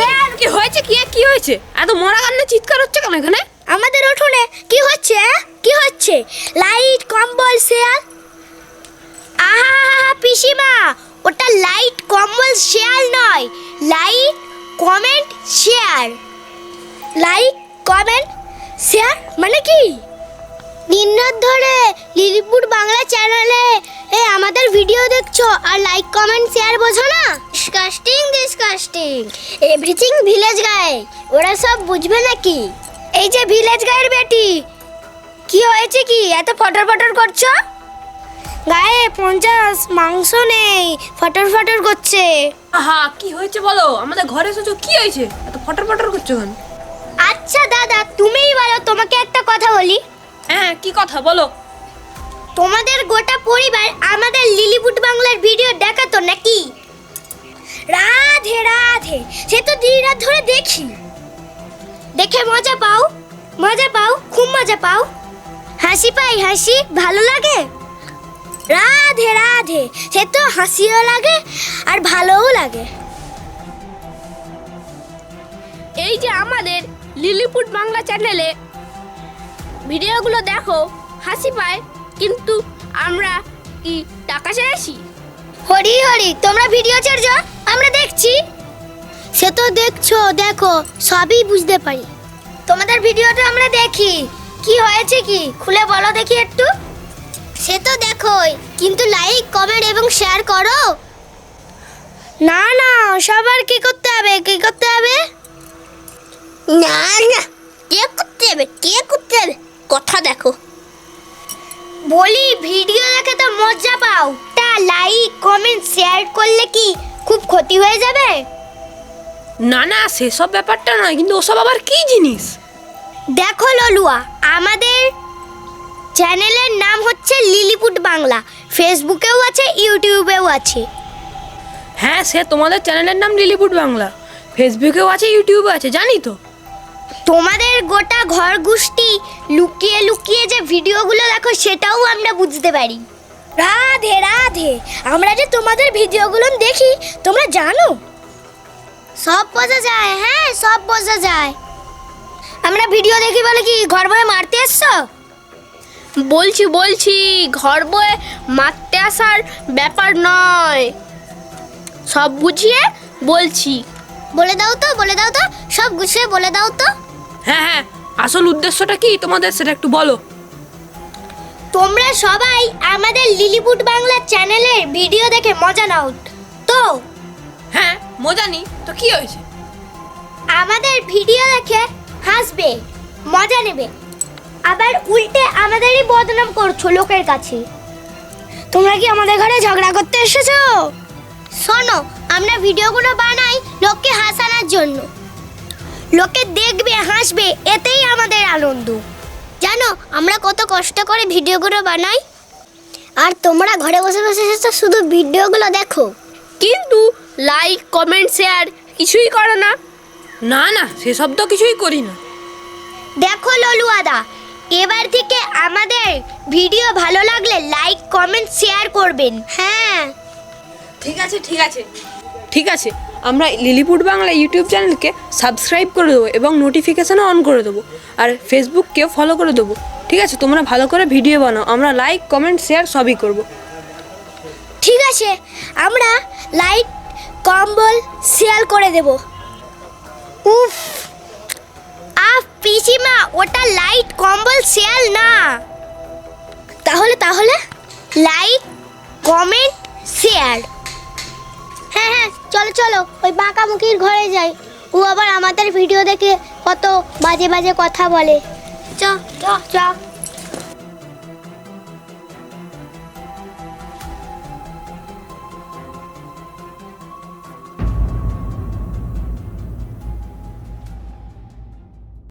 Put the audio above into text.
হয়েছে? কি কি হয়েছে? এত মরা কান্না চিৎকার হচ্ছে কেন এখানে? আমাদের উঠোনে কি হচ্ছে? কি হচ্ছে? লাইট কম্বল শেয়ার আহা পিসিমা ওটা লাইট কম্বল শেয়ার নয়। Light comment share. Like comment share মানে কি? দিনরাত ধরে লিলিপুর বাংলা চ্যানেলে এ আমাদের ভিডিও দেখছ আর লাইক কমেন্ট শেয়ার বোঝো না? ডিসকাস্টিং ডিসকাস্টিং এভরিথিং ভিলেজ গায়ে ওরা সব বুঝবে নাকি? এই যে ভিলেজ গায়ের বেটি কি হয়েছে কি? এত ফটর ফটর করছ? গায়ে পঞ্চাশ মাংস নেই ফটর ফটর করছে। আহা কি হয়েছে বলো? আমাদের ঘরে এসেছ কি হয়েছে? এত ফটর ফটর করছ কেন? আচ্ছা দাদা তুমিই বলো তোমাকে একটা কথা বলি। হ্যাঁ কি কথা বলো? তোমাদের গোটা পরিবার আমাদের লিলিপুট বাংলার ভিডিও দেখাতো নাকি? রাধে সে তো দিন রাত ধরে দেখি। দেখে মজা পাও মজা পাও খুব মজা পাও। হাসি পাই হাসি ভালো লাগে? রাধে রাধে সে তো হাসিও লাগে আর ভালোও লাগে। এই যে আমাদের লিলিপুট বাংলা চ্যানেলে ভিডিওগুলো দেখো হাসি পায় কিন্তু আমরা কি টাকা চাইছি? হরি হরি তোমরা ভিডিও ছাড়ছো আমরা দেখছি। সে তো দেখছ দেখো সবই বুঝতে পারি। তোমাদের ভিডিওটা আমরা দেখি। কি হয়েছে কি? খুলে বলো দেখি একটু। সে তো দেখোই কিন্তু লাইক কমেন্ট এবং শেয়ার করো। না না সবার কি করতে হবে? কি করতে হবে? না না কে করতে হবে? কে করতে হবে? কথা দেখো। বলি ভিডিও দেখে তো মজা পাও। তা লাইক কমেন্ট শেয়ার করলে কি খুব ক্ষতি হয়ে যাবে? না না সেসব ব্যাপারটা নয় কিন্তু ওসব আবার কি জিনিস? দেখো ললুয়া আমাদের চ্যানেলের নাম হচ্ছে লিলিপুট বাংলা ফেসবুকেও আছে ইউটিউবেও আছে। হ্যাঁ সে তোমাদের চ্যানেলের নাম লিলিপুট বাংলা ফেসবুকেও আছে ইউটিউবে আছে জানি তো। তোমাদের গোটা ঘর গোষ্ঠী লুকিয়ে লুকিয়ে যে ভিডিওগুলো দেখো সেটাও আমরা বুঝতে পারি। রাধে রাধে আমরা যে তোমাদের ভিডিওগুলো দেখি তোমরা জানো? সব বোঝা যায় হ্যাঁ সব বোঝা যায়। আমরা ভিডিও দেখি বলে কি ঘর বয়ে মারতে এসছো? বলছি বলছি ঘর বয়ে মারতে আসার ব্যাপার নয়। সব বুঝিয়ে বলছি। বলে দাও তো বলে দাও তো সব গুছিয়ে বলে দাও তো। হ্যাঁ হ্যাঁ আসল উদ্দেশ্যটা কি তোমাদের সেটা একটু বলো। তোমরা সবাই আমাদের লিলিপুট বাংলা চ্যানেলের ভিডিও দেখে মজা নাও তো। হ্যাঁ মজা নি তো কি হয়েছে? আমাদের ভিডিও দেখে হাসবে, মজা নেবে। আবার উল্টে আমাদেরই বদনাম করছ লোকের কাছে। তোমরা কি আমাদের ঘরে ঝগড়া করতে এসেছ? শোনো, আমরা ভিডিওগুলো বানাই লোককে হাসানোর জন্য। লোকে দেখবে, হাসবে, এতেই আমাদের আনন্দ। জানো, আমরা কত কষ্ট করে ভিডিওগুলো বানাই। আর তোমরা ঘরে বসে বসে শুধু ভিডিওগুলো দেখো। কিন্তু লাইক কমেন্ট শেয়ার কিছুই করো না। না না সেসব তো কিছুই করি না। দেখো ললুয়াদা এবার থেকে আমাদের ভিডিও ভালো লাগলে লাইক কমেন্ট শেয়ার করবেন। হ্যাঁ। ঠিক আছে ঠিক আছে। ঠিক আছে আমরা লিলিপুট বাংলা ইউটিউব চ্যানেলকে সাবস্ক্রাইব করে দেবো এবং নোটিফিকেশানও অন করে দেবো। আর ফেসবুককেও ফলো করে দেবো। ঠিক আছে তোমরা ভালো করে ভিডিও বানাও। আমরা লাইক কমেন্ট শেয়ার সবই করব। ঠিক আমরা লাইট, কম্বল শেয়ার করে দেব। উফ আফ পিসিমা, ওটা লাইট, কম্বল শেয়ার না। তাহলে তাহলে লাইক কমেন্ট শেয়ার হ্যাঁ হ্যাঁ চলো চলো, ওই বাঁকামুখির ঘরে যাই। ও আবার আমাদের ভিডিও দেখে কত বাজে বাজে কথা বলে। চ চ চ।